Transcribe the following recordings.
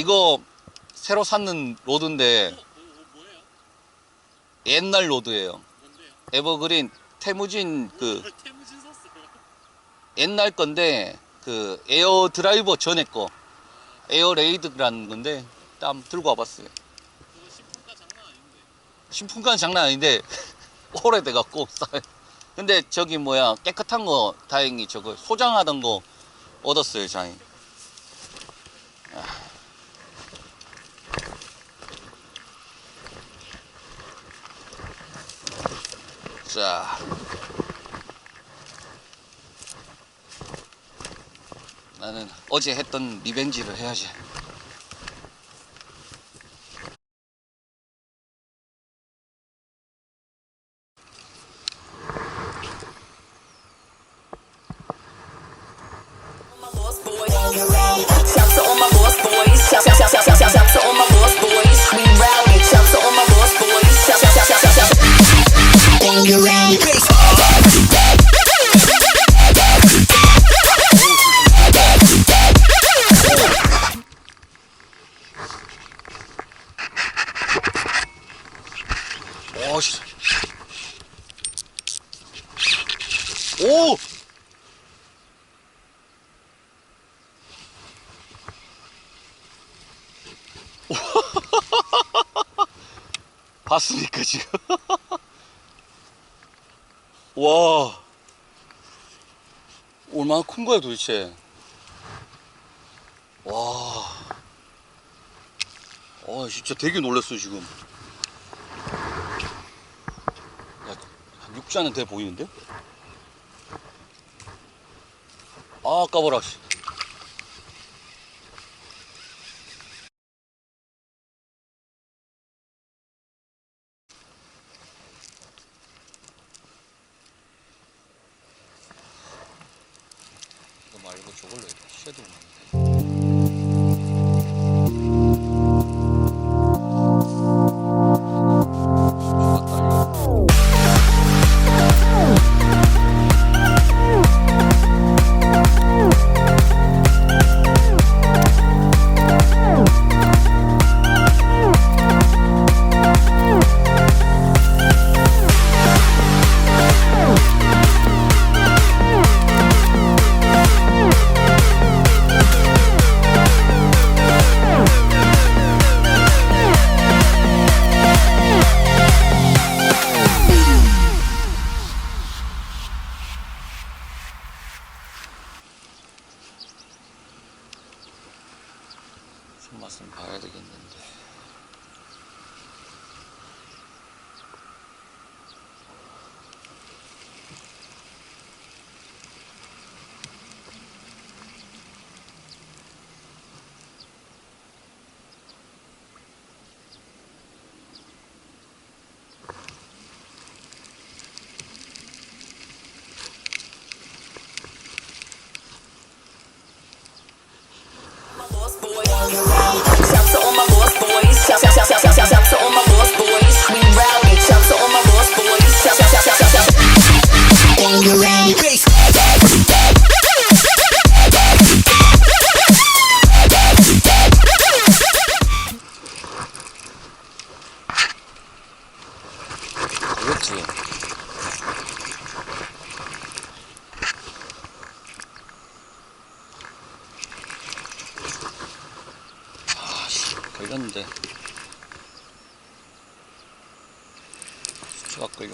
이거 새로 샀는 로드인데? 옛날 로드예요. 에버그린 태무진 그. 옛날 건데 그 에어 드라이버 전에 거 에어 레이드라는 건데 땀 들고 와봤어요. 신품가 장난 아닌데. 오래돼 갖고. 근데 저기 뭐야 깨끗한 거 다행히 저거 소장하던 거 얻었어요 장이. 자. 나는 어제 했던 리벤지를 해야지. 봤습니까, 지금? 와. 얼마나 큰 거야, 도대체? 와. 어, 진짜 되게 놀랐어, 지금. 야, 한 육자는 돼 보이는데? 아, 까봐라.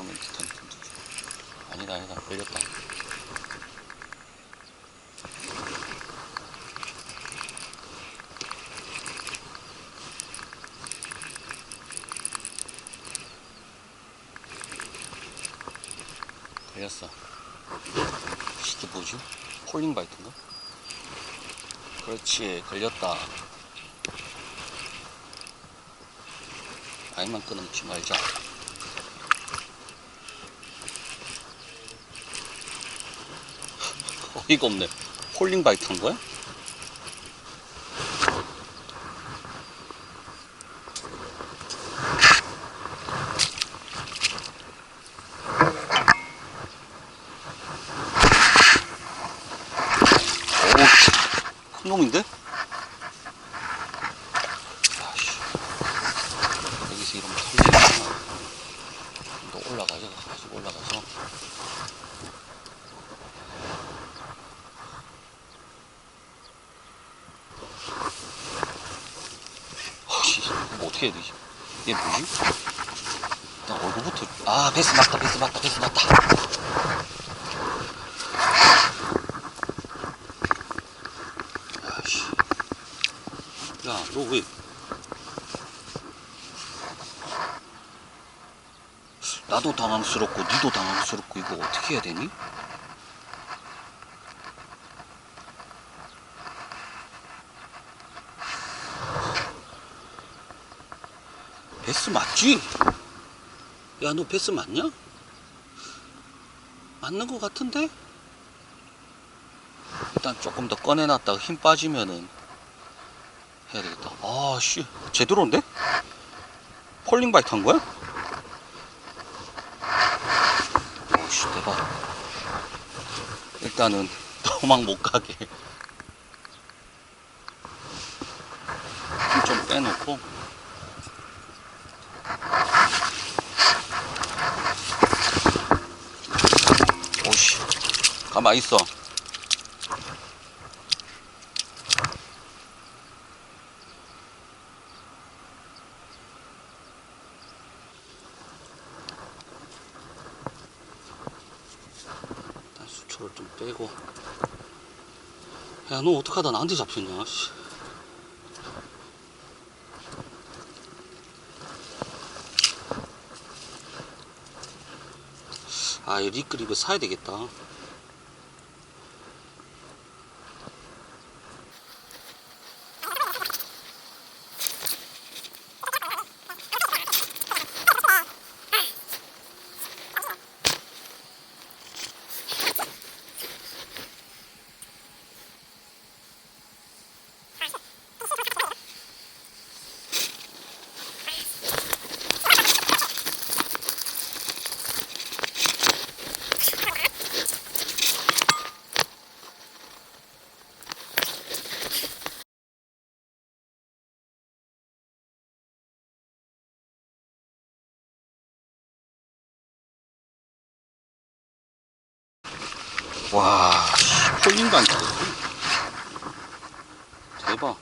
끌려오는 듯한. 아니다, 아니다, 걸렸다. 걸렸어. 이게 뭐지? 폴링 바이트인가? 그렇지, 걸렸다. 아이만 끊어놓지 말자. 이가 없네. 폴링 바이트 한 거야? 오, 큰 놈인데? 어떻게 해야 되지? 이게 뭐지? 일단 얼굴부터 아 베스 맞다 베스 맞다 베스 맞다 야너 왜 나도 당황스럽고 니도 당황스럽고 이거 어떻게 해야 되니? 베스 맞지? 야, 너 베스 맞냐? 맞는 거 같은데? 일단 조금 더 꺼내놨다가 힘 빠지면은 해야 되겠다. 아, 씨. 제대로인데? 폴링 바이트 한 거야? 오 씨, 대박. 일단은 도망 못 가게. 힘좀 빼놓고. 오씨 가만 있어 일단 수초를 좀 빼고 야 너 어떡하다 나한테 잡혔냐 씨. 아, 이 리클 이거 사야 되겠다. 와, 안 쳤어. 대박.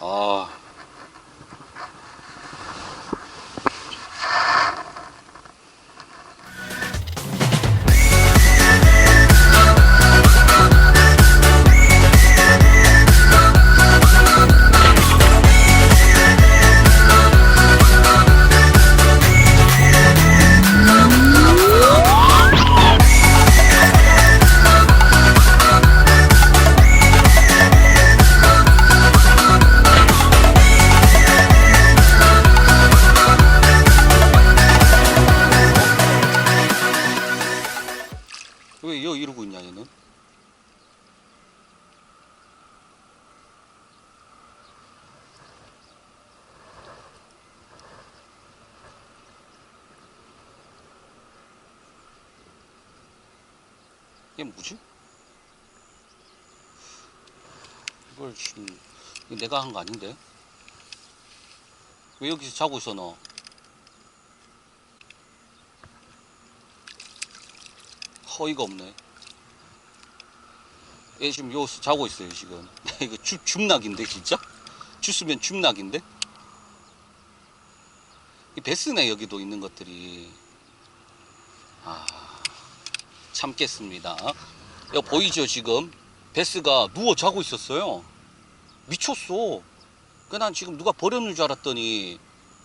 아. 이러고 있냐, 얘는? 이게 뭐지? 이걸 지금 내가 한 거 아닌데? 왜 여기서 자고 있어 너? 허이가 없네. 얘 지금 여기서 자고 있어요 지금. 이거 주, 줍낙인데 진짜? 주스면 줍낙인데? 이 베스네 여기도 있는 것들이. 아 참겠습니다. 여기 보이죠 지금? 베스가 누워 자고 있었어요. 미쳤어. 그난 지금 누가 버렸는 줄 알았더니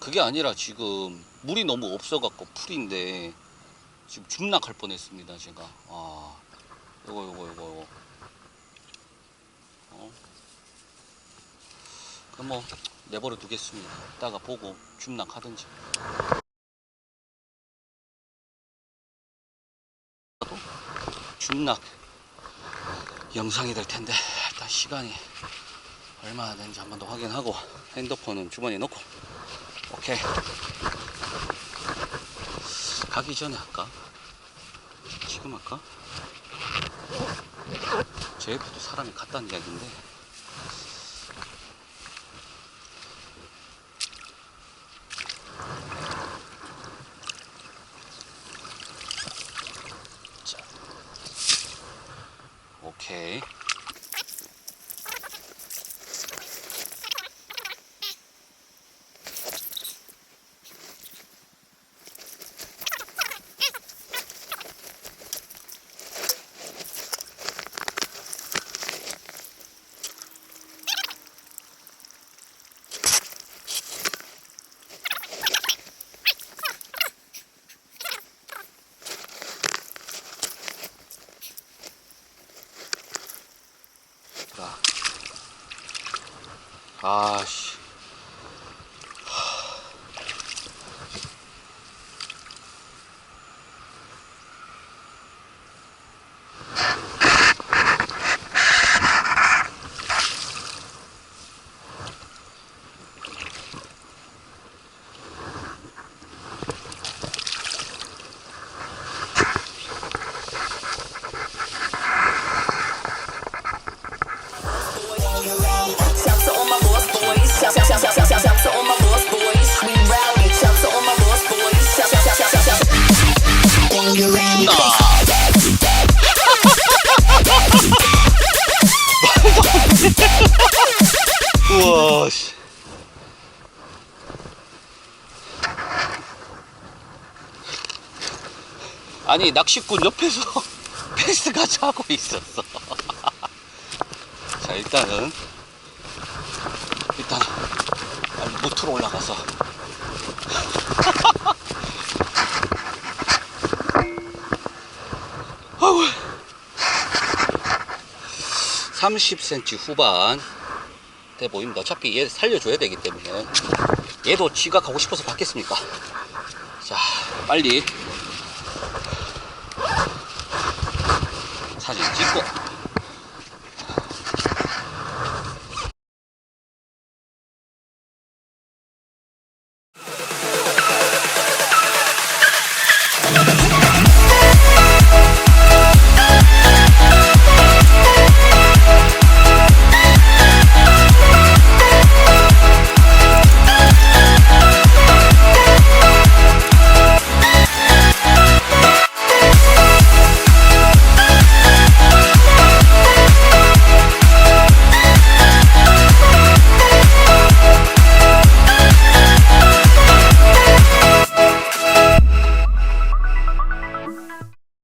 그게 아니라 지금 물이 너무 없어갖고 풀인데 지금 줍낙할 뻔했습니다 제가. 아 요거 요거 요거 요거. 어? 그럼 뭐 내버려 두겠습니다. 이따가 보고 줍낙하든지. 줍낙 영상이 될 텐데 일단 시간이 얼마나 되는지 한 번 더 확인하고 핸드폰은 주머니에 넣고 오케이 가기 전에 할까? 지금 할까? 제 옆에도 사람이 갔다는 이야기인데 자 오케이 자. 아 씨. 아니, 낚시꾼 옆에서 패스가 자고 있었어. 자, 일단은, 일단, 무트로 올라가서. 아우. 30cm 후반 돼 보입니다. 어차피 얘 살려줘야 되기 때문에 얘도 지가 가고 싶어서 받겠습니까? 자, 빨리 사진 찍고